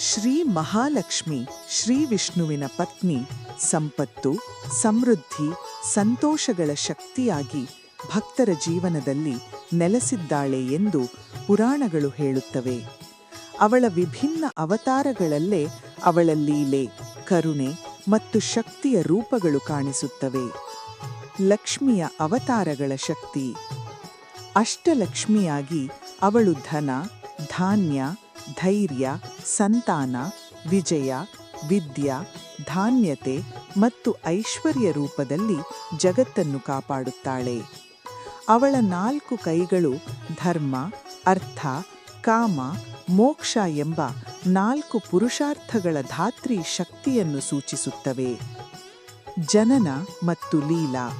ಶ್ರೀ ಮಹಾಲಕ್ಷ್ಮಿ, ಶ್ರೀ ವಿಷ್ಣುವಿನ ಪತ್ನಿ, ಸಂಪತ್ತು, ಸಮೃದ್ಧಿ, ಸಂತೋಷಗಳ ಶಕ್ತಿಯಾಗಿ ಭಕ್ತರ ಜೀವನದಲ್ಲಿ ನೆಲೆಸಿದ್ದಾಳೆ ಎಂದು ಪುರಾಣಗಳು ಹೇಳುತ್ತವೆ. ಅವಳ ವಿಭಿನ್ನ ಅವತಾರಗಳಲ್ಲೇ ಅವಳ ಲೀಲೆ, ಕರುಣೆ ಮತ್ತು ಶಕ್ತಿಯ ರೂಪಗಳು ಕಾಣಿಸುತ್ತವೆ. ಲಕ್ಷ್ಮಿಯ ಅವತಾರಗಳ ಶಕ್ತಿ. ಅಷ್ಟಲಕ್ಷ್ಮಿಯಾಗಿ ಅವಳು ಧನ, ಧಾನ್ಯ ಧೈರ್ಯ, ಸಂತಾನ, ವಿಜಯ, ವಿದ್ಯಾ, ಧಾನ್ಯತೆ ಮತ್ತು ಐಶ್ವರ್ಯ ರೂಪದಲ್ಲಿ ಜಗತ್ತನ್ನು ಕಾಪಾಡುತ್ತಾಳೆ. ಅವಳ ನಾಲ್ಕು ಕೈಗಳು ಧರ್ಮ, ಅರ್ಥ, ಕಾಮ, ಮೋಕ್ಷ ಎಂಬ ನಾಲ್ಕು ಪುರುಷಾರ್ಥಗಳ ಧಾತ್ರಿ ಶಕ್ತಿಯನ್ನು ಸೂಚಿಸುತ್ತವೆ. ಜನನ ಮತ್ತು ಲೀಲಾ.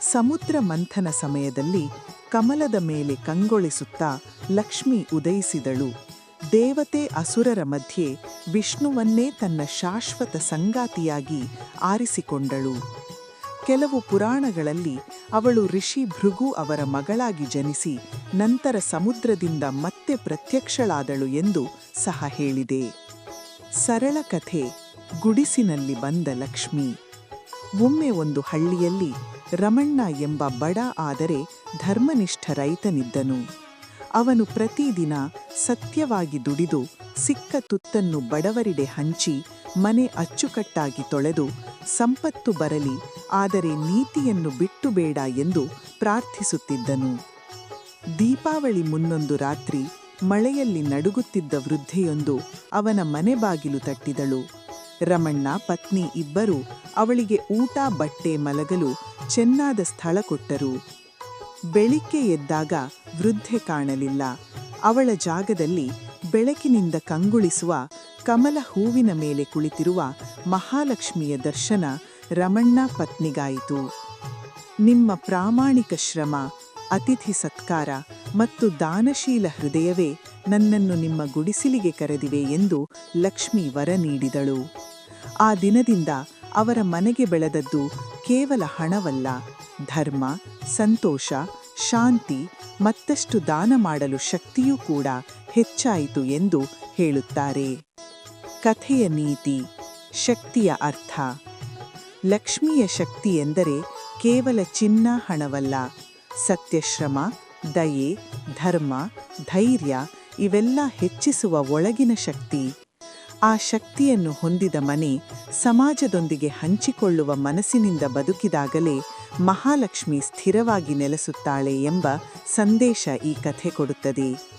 ಸಮುದ್ರ ಮಂಥನ ಸಮಯದಲ್ಲಿ ಕಮಲದ ಮೇಲೆ ಕಂಗೊಳಿಸುತ್ತಾ ಲಕ್ಷ್ಮಿ ಉದಯಿಸಿದಳು. ದೇವತೆ ಅಸುರರ ಮಧ್ಯೆ ವಿಷ್ಣುವನ್ನೇ ತನ್ನ ಶಾಶ್ವತ ಸಂಗಾತಿಯಾಗಿ ಆರಿಸಿಕೊಂಡಳು. ಕೆಲವು ಪುರಾಣಗಳಲ್ಲಿ ಅವಳು ಋಷಿ ಭೃಗು ಅವರ ಮಗಳಾಗಿ ಜನಿಸಿ ನಂತರ ಸಮುದ್ರದಿಂದ ಮತ್ತೆ ಪ್ರತ್ಯಕ್ಷಳಾದಳು ಎಂದು ಸಹ ಹೇಳಿದೆ. ಸರಳ ಕಥೆ, ಗುಡಿಸಿನಲ್ಲಿ ಬಂದ ಲಕ್ಷ್ಮಿ. ಒಮ್ಮೆ ಒಂದು ಹಳ್ಳಿಯಲ್ಲಿ ರಮಣ್ಣ ಎಂಬ ಬಡ ಆದರೆ ಧರ್ಮನಿಷ್ಠ ರೈತನಿದ್ದನು. ಅವನು ಪ್ರತಿದಿನ ಸತ್ಯವಾಗಿ ದುಡಿದು ಸಿಕ್ಕ ತುತ್ತನ್ನು ಬಡವರಿಡೆ ಹಂಚಿ ಮನೆ ಅಚ್ಚುಕಟ್ಟಾಗಿ ತೊಳೆದು ಸಂಪತ್ತು ಬರಲಿ, ಆದರೆ ನೀತಿಯನ್ನು ಬಿಟ್ಟು ಬೇಡ ಎಂದು ಪ್ರಾರ್ಥಿಸುತ್ತಿದ್ದನು. ದೀಪಾವಳಿ ಮುನ್ನೊಂದು ರಾತ್ರಿ ಮಳೆಯಲ್ಲಿ ನಡುಗುತ್ತಿದ್ದ ವೃದ್ಧೆಯೊಂದು ಅವನ ಮನೆ ಬಾಗಿಲು ತಟ್ಟಿದಳು. ರಮಣ್ಣ, ಪತ್ನಿ ಇಬ್ಬರು ಅವಳಿಗೆ ಊಟ, ಬಟ್ಟೆ ಮಲಗಲು ಚೆನ್ನಾದ ಸ್ಥಳ ಕೊಟ್ಟರು. ಬೆಳಿಗ್ಗೆ ಎದ್ದಾಗ ವೃದ್ಧೆ ಕಾಣಲಿಲ್ಲ. ಅವಳ ಜಾಗದಲ್ಲಿ ಬೆಳಕಿನಿಂದ ಕಂಗೊಳಿಸುವ ಕಮಲ ಹೂವಿನ ಮೇಲೆ ಕುಳಿತಿರುವ ಮಹಾಲಕ್ಷ್ಮಿಯ ದರ್ಶನ ರಮಣ್ಣ ಪತ್ನಿಗಾಯಿತು. ನಿಮ್ಮ ಪ್ರಾಮಾಣಿಕ ಶ್ರಮ, ಅತಿಥಿ ಸತ್ಕಾರ ಮತ್ತು ದಾನಶೀಲ ಹೃದಯವೇ ನನ್ನನ್ನು ನಿಮ್ಮ ಗುಡಿಸಿಲಿಗೆ ಕರೆದಿವೆ ಎಂದು ಲಕ್ಷ್ಮಿ ವರ ನೀಡಿದಳು. ಆ ದಿನದಿಂದ ಅವರ ಮನೆಗೆ ಬೆಳೆದದ್ದು ಕೇವಲ ಹಣವಲ್ಲ, ಧರ್ಮ, ಸಂತೋಷ ಶಾಂತಿ ಮತ್ತಷ್ಟು ದಾನ ಮಾಡಲು ಶಕ್ತಿಯೂ ಕೂಡ ಹೆಚ್ಚಾಯಿತು ಎಂದು ಹೇಳುತ್ತಾರೆ. ಕಥೆಯ ನೀತಿ, ಶಕ್ತಿಯ ಅರ್ಥ. ಲಕ್ಷ್ಮಿಯ ಶಕ್ತಿ ಎಂದರೆ ಕೇವಲ ಚಿನ್ನ, ಹಣವಲ್ಲ. ಸತ್ಯಶ್ರಮ, ದಯೆ, ಧರ್ಮ, ಧೈರ್ಯ ಇವೆಲ್ಲ ಹೆಚ್ಚಿಸುವ ಒಳಗಿನ ಶಕ್ತಿ. ಆ ಶಕ್ತಿಯನ್ನು ಹೊಂದಿದ ಮನೆ ಸಮಾಜದೊಂದಿಗೆ ಹಂಚಿಕೊಳ್ಳುವ ಮನಸ್ಸಿನಿಂದ ಬದುಕಿದಾಗಲೇ ಮಹಾಲಕ್ಷ್ಮಿ ಸ್ಥಿರವಾಗಿ ನೆಲೆಸುತ್ತಾಳೆ ಎಂಬ ಸಂದೇಶ ಈ ಕಥೆ ಕೊಡುತ್ತದೆ.